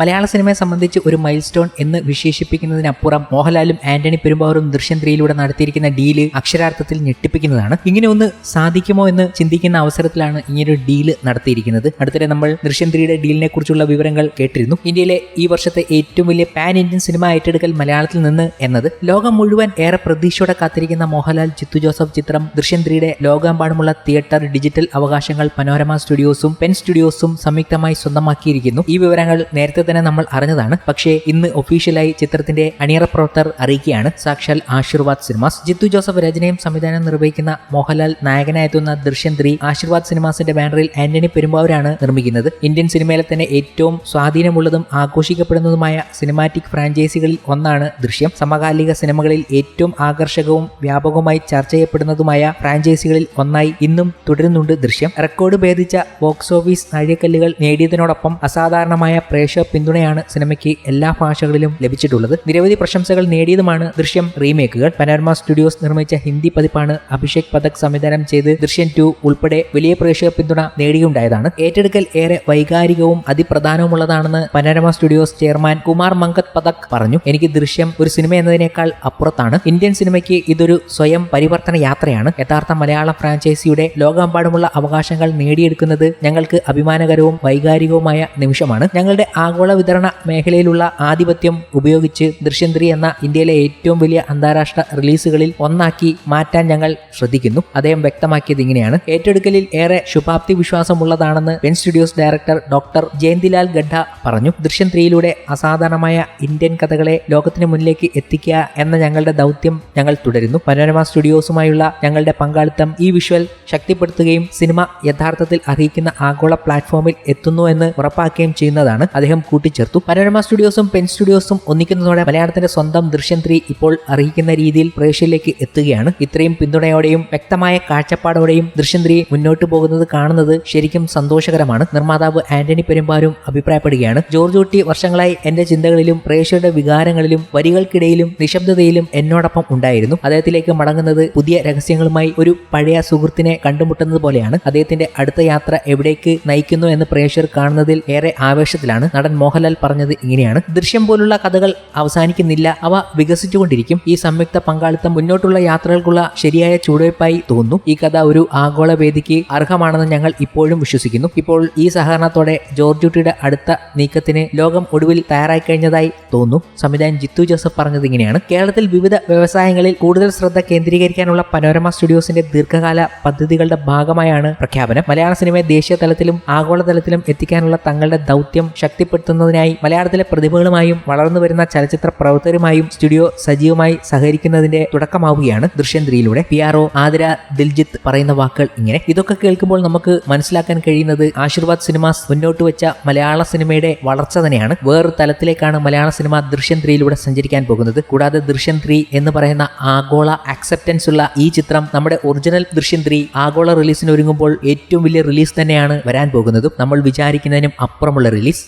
മലയാള സിനിമയെ സംബന്ധിച്ച് ഒരു മൈൽ സ്റ്റോൺ എന്ന് വിശേഷിപ്പിക്കുന്നതിനപ്പുറം മോഹൻലാലും ആന്റണി പെരുമ്പാവൂരും ദൃശ്യം ത്രീയിലൂടെ നടത്തിയിരിക്കുന്ന ഡീൽ അക്ഷരാർത്ഥത്തിൽ ഞെട്ടിപ്പിക്കുന്നതാണ്. ഇങ്ങനെ ഒന്ന് സാധിക്കുമോ എന്ന് ചിന്തിക്കുന്ന അവസരത്തിലാണ് ഇങ്ങനൊരു ഡീൽ നടത്തിയിരിക്കുന്നത്. അടുത്തിടെ നമ്മൾ ദൃശ്യം ത്രീയുടെ ഡീലിനെ കുറിച്ചുള്ള വിവരങ്ങൾ കേട്ടിരുന്നു. ഇന്ത്യയിലെ ഈ വർഷത്തെ ഏറ്റവും വലിയ പാൻ ഇന്ത്യൻ സിനിമ ഏറ്റെടുക്കൽ മലയാളത്തിൽ നിന്ന് എന്നത് ലോകം മുഴുവൻ ഏറെ പ്രതീക്ഷയോടെ കാത്തിരിക്കുന്ന മോഹൻലാൽ ചിത്തു ജോസഫ് ചിത്രം ദൃശ്യം ത്രീയുടെ ലോകമെമ്പാടുമുള്ള തിയേറ്റർ ഡിജിറ്റൽ അവകാശങ്ങൾ പനോരമ സ്റ്റുഡിയോസും പെൻ സ്റ്റുഡിയോസും സംയുക്തമായി സ്വന്തമാക്കിയിരിക്കുന്നു. ഈ വിവരങ്ങൾ നേരത്തെ തന്നെ നമ്മൾ അറിഞ്ഞതാണ്. പക്ഷേ ഇന്ന് ഒഫീഷ്യലായി ചിത്രത്തിന്റെ അണിയറ പ്രവർത്തകർ അറിയിക്കുകയാണ്. സാക്ഷാൽ ആശീർവാദ് സിനിമാസ്. ജിത്തു ജോസഫ് രചനയും സംവിധാനം നിർവഹിക്കുന്ന മോഹൻലാൽ നായകനായെത്തുന്ന ദൃശ്യം ത്രീ ആശീർവാദ് സിനിമാസിന്റെ ബാനറിൽ ആന്റണി പെരുമ്പാവൂരാണ് നിർമ്മിക്കുന്നത്. ഇന്ത്യൻ സിനിമയിലെ തന്നെ ഏറ്റവും സ്വാധീനമുള്ളതും ആഘോഷിക്കപ്പെടുന്നതുമായ സിനിമാറ്റിക് ഫ്രാഞ്ചൈസികളിൽ ഒന്നാണ് ദൃശ്യം. സമകാലിക സിനിമകളിൽ ഏറ്റവും ആകർഷകവും വ്യാപകവുമായി ചർച്ച ചെയ്യപ്പെടുന്നതുമായ ഫ്രാഞ്ചൈസികളിൽ ഒന്നായി ഇന്നും തുടരുന്നുണ്ട് ദൃശ്യം. റെക്കോർഡ് ഭേദിച്ച ബോക്സ് ഓഫീസ് നാഴികക്കല്ലുകൾ നേടിയതിനോടൊപ്പം അസാധാരണമായ പ്രേക്ഷക പിന്തുണയാണ് സിനിമയ്ക്ക് എല്ലാ ഭാഷകളിലും ലഭിച്ചിട്ടുള്ളത്. നിരവധി പ്രശംസകൾ നേടിയതുമാണ് ദൃശ്യം റീമേക്കുകൾ. പനോർമ സ്റ്റുഡിയോസ് നിർമ്മിച്ച ഹിന്ദി പതിപ്പാണ് അഭിഷേക് പഥക് സംവിധാനം ചെയ്ത് ദൃശ്യം ടു ഉൾപ്പെടെ വലിയ പ്രേക്ഷക പിന്തുണ നേടിയുണ്ടായതാണ്. ഏറ്റെടുക്കൽ ഏറെ വൈകാരികവും അതിപ്രധാനവുമുള്ളതാണെന്ന് Panorama Studios chairman Kumar Mangat Pathak പറഞ്ഞു. എനിക്ക് ദൃശ്യം ഒരു സിനിമ എന്നതിനേക്കാൾ അപ്പുറത്താണ്. ഇന്ത്യൻ സിനിമയ്ക്ക് ഇതൊരു സ്വയം പരിവർത്തന യാത്രയാണ്. യഥാർത്ഥ മലയാള ഫ്രാഞ്ചൈസിയുടെ ലോകമെമ്പാടുമുള്ള അവകാശങ്ങൾ നേടിയെടുക്കുന്നത് ഞങ്ങൾക്ക് അഭിമാനകരവും വൈകാരികവുമായ നിമിഷമാണ്. ഞങ്ങളുടെ ആഗോള വിതരണ മേഖലയിലുള്ള ആധിപത്യം ഉപയോഗിച്ച് ദൃശ്യം ത്രീ എന്ന ഇന്ത്യയിലെ ഏറ്റവും വലിയ അന്താരാഷ്ട്ര റിലീസുകളിൽ ഒന്നാക്കി മാറ്റാൻ ഞങ്ങൾ ശ്രദ്ധിക്കുന്നു. അദ്ദേഹം വ്യക്തമാക്കിയത് ഇങ്ങനെയാണ്. ഏറ്റെടുക്കലിൽ ഏറെ ശുഭാപ്തി വിശ്വാസമുള്ളതാണെന്ന് Pen Studios director doctor Jayantilal Gada പറഞ്ഞു. ദൃശ്യം ത്രീയിലൂടെ അസാധാരണമായ ഇന്ത്യൻ കഥകളെ ലോകത്തിന് മുന്നിലേക്ക് എത്തിക്കുക എന്ന ഞങ്ങളുടെ ദൗത്യം ഞങ്ങൾ തുടരുന്നു. പനോരമ സ്റ്റുഡിയോസുമായുള്ള ഞങ്ങളുടെ പങ്കാളിത്തം ഈ വിഷ്വൽ ശക്തിപ്പെടുത്തുകയും സിനിമ യഥാർത്ഥത്തിൽ അറിയിക്കുന്ന ആഗോള പ്ലാറ്റ്ഫോമിൽ എത്തുന്നു എന്ന് ഉറപ്പാക്കുകയും ചെയ്യുന്നതാണ്. അദ്ദേഹം കൂട്ടിച്ചേർത്തു. പനോരമ സ്റ്റുഡിയോസും പെൻ സ്റ്റുഡിയോസും ഒന്നിക്കുന്നതോടെ മലയാളത്തിന്റെ സ്വന്തം ദൃശ്യം ത്രീ ഇപ്പോൾ അറിയിക്കുന്ന രീതിയിൽ പ്രേക്ഷയിലേക്ക് എത്തുകയാണ്. ഇത്രയും പിന്തുണയോടെയും വ്യക്തമായ കാഴ്ചപ്പാടോടെയും ദൃശ്യം ത്രീ മുന്നോട്ട് പോകുന്നത് കാണുന്നത് ശരിക്കും സന്തോഷകരമാണ്. നിർമ്മാതാവ് ആന്റണി പെരുമ്പാരും അഭിപ്രായപ്പെടുകയാണ്. ജോർജ് കുട്ടി വർഷങ്ങളായി എന്റെ ചിന്തകളിലും പ്രേക്ഷയുടെ വികാരങ്ങളിലും വരികൾക്കിടയിലും നിശബ്ദതയിലും എന്നോടൊപ്പം ഉണ്ടായിരുന്നു. അദ്ദേഹത്തിലേക്ക് മടങ്ങുന്നത് പുതിയ രഹസ്യങ്ങളുമായി ഒരു പഴയ സുഹൃത്തിനെ കണ്ടുമുട്ടുന്നത് പോലെയാണ്. അദ്ദേഹത്തിന്റെ അടുത്ത യാത്ര എവിടേക്ക് നയിക്കുന്നു എന്ന് പ്രേക്ഷകർ കാണുന്നതിൽ ഏറെ ആവേശത്തിലാണ്. നടൻ മോഹൻലാൽ പറഞ്ഞത് ഇങ്ങനെയാണ്. ദൃശ്യം പോലുള്ള കഥകൾ അവസാനിക്കുന്നില്ല. അവ വികസിച്ചുകൊണ്ടിരിക്കും. ഈ സംയുക്ത പങ്കാളിത്തം മുന്നോട്ടുള്ള യാത്രകൾക്കുള്ള ശരിയായ ചുവടുവയ്പായി തോന്നുന്നു. ഈ കഥ ഒരു ആഗോള വേദിക്ക് അർഹമാണെന്ന് ഞങ്ങൾ ഇപ്പോഴും വിശ്വസിക്കുന്നു. ഇപ്പോൾ ഈ സഹകരണത്തോടെ ജോർജ് കുട്ടിയുടെ അടുത്ത നീക്കത്തിന് ലോകം ഒടുവിൽ തയ്യാറായി കഴിഞ്ഞതായി തോന്നുന്നു. സംവിധായകൻ ജിത്തു ജോസഫ് പറഞ്ഞത് ഇങ്ങനെയാണ്. കേരളത്തിൽ വിവിധ വ്യവസായങ്ങളിൽ കൂടുതൽ ശ്രദ്ധ കേന്ദ്രീകരിക്കാനുള്ള പനോരമ സ്റ്റുഡിയോസിന്റെ ദീർഘകാല പദ്ധതികളുടെ ഭാഗമായാണ് പ്രഖ്യാപനം. മലയാള സിനിമയെ ദേശീയ തലത്തിലും ആഗോള തലത്തിലും എത്തിക്കാനുള്ള തങ്ങളുടെ ദൗത്യം ശക്തിപ്പെടുത്തുന്നതിനായി മലയാളത്തിലെ പ്രതിഭകളുമായും വളർന്നു വരുന്ന ചലച്ചിത്ര പ്രവർത്തകരുമായും സ്റ്റുഡിയോ സജീവമായി സഹകരിക്കുന്നതിന്റെ തുടക്കമാവുകയാണ് Drishyam ത്രീയിലൂടെ P R O Athira Diljith പറയുന്ന വാക്കുകൾ ഇങ്ങനെ. ഇതൊക്കെ കേൾക്കുമ്പോൾ നമുക്ക് മനസ്സിലാക്കാൻ കഴിയുന്നത് ആശീർവാദ് സിനിമാസ് മുന്നോട്ട് വെച്ച മലയാള സിനിമയുടെ വളർച്ച തന്നെയാണ്. വേറൊരു തലത്തിലേക്കാണ് മലയാള സിനിമ ദൃശ്യം ത്രീയിലൂടെ സഞ്ചരിക്കാൻ പോകുന്നത്. കൂടാതെ ദൃശ്യം ത്രീ എന്ന് പറയുന്ന ആഗോള അക്സെപ്റ്റൻസ് ഉള്ള ഈ ചിത്രം നമ്മുടെ ഒറിജിനൽ ദൃശ്യം ത്രീ ആഗോള റിലീസിന് ഒരുങ്ങുമ്പോൾ ഏറ്റവും വലിയ റിലീസ് തന്നെയാണ് വരാൻ പോകുന്നതും നമ്മൾ വിചാരിക്കുന്നതിനും അപ്പുറമുള്ള റിലീസ്